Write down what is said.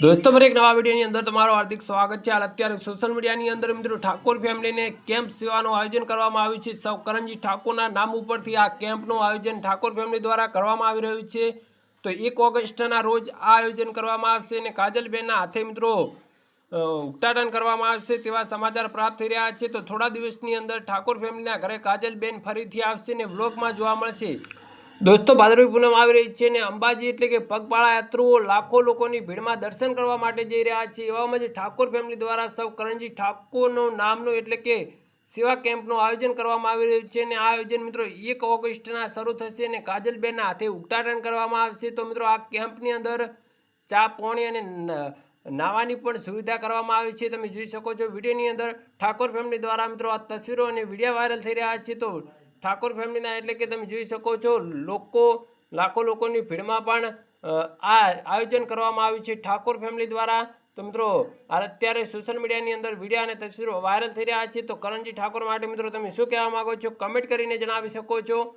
દોસ્તો ફરી એક નવા વિડીયોની અંદર તમારું હાર્દિક સ્વાગત છે. હાલ અત્યારે સોશિયલ મીડિયાની અંદર મિત્રો ઠાકોર ફેમિલીને કેમ્પ સેવાનું આયોજન કરવામાં આવ્યું છે. સૌ કરણજી ઠાકોરના નામ ઉપરથી આ કેમ્પનું આયોજન ઠાકોર ફેમિલી દ્વારા કરવામાં આવી રહ્યું છે. તો એક ઓગસ્ટના રોજ આ આયોજન કરવામાં આવશે અને કાજલબેનના હાથે મિત્રો અ, કરવામાં આવશે તેવા સમાચાર પ્રાપ્ત થઈ રહ્યા છે. તો થોડા દિવસની અંદર ઠાકોર ફેમિલીના ઘરે કાજલબેન ફરીથી આવશે ને વ્લોગમાં જોવા મળશે. દોસ્તો, ભાદરવી પૂનમ આવી રહી છે અને અંબાજી એટલે કે પગપાળા યાત્રુઓ લાખો લોકોની ભીડમાં દર્શન કરવા માટે જઈ રહ્યા છે. એવામાં જે ઠાકોર ફેમિલી દ્વારા સૌ કરણજી ઠાકોરનું નામનું એટલે કે સેવા કેમ્પનું આયોજન કરવામાં આવી રહ્યું છે અને આ આયોજન મિત્રો એક ઓગસ્ટના શરૂ થશે અને કાજલબેનના હાથે ઉદ્ઘાટન કરવામાં આવશે. તો મિત્રો, આ કેમ્પની અંદર ચા, પોણી અને નાવાની પણ સુવિધા કરવામાં આવી છે. તમે જોઈ શકો છો, વિડીયોની અંદર ઠાકોર ફેમિલી દ્વારા મિત્રો આ તસવીરો અને વીડિયો વાયરલ થઈ રહ્યા છે. તો ઠાકોર ફેમિલીના એટલે કે તમે જોઈ શકો છો, લોકો, લાખો લોકોની ભીડમાં પણ આ આયોજન કરવામાં આવ્યું છે ઠાકોર ફેમિલી દ્વારા. તો મિત્રો અત્યારે સોશિયલ મીડિયાની અંદર વીડિયો અને તસવીરો વાયરલ થઈ રહ્યા છે. તો કરણજી ઠાકોર માટે મિત્રો, તમે શું કહેવા માંગો છો? કમેન્ટ કરીને જણાવી શકો છો.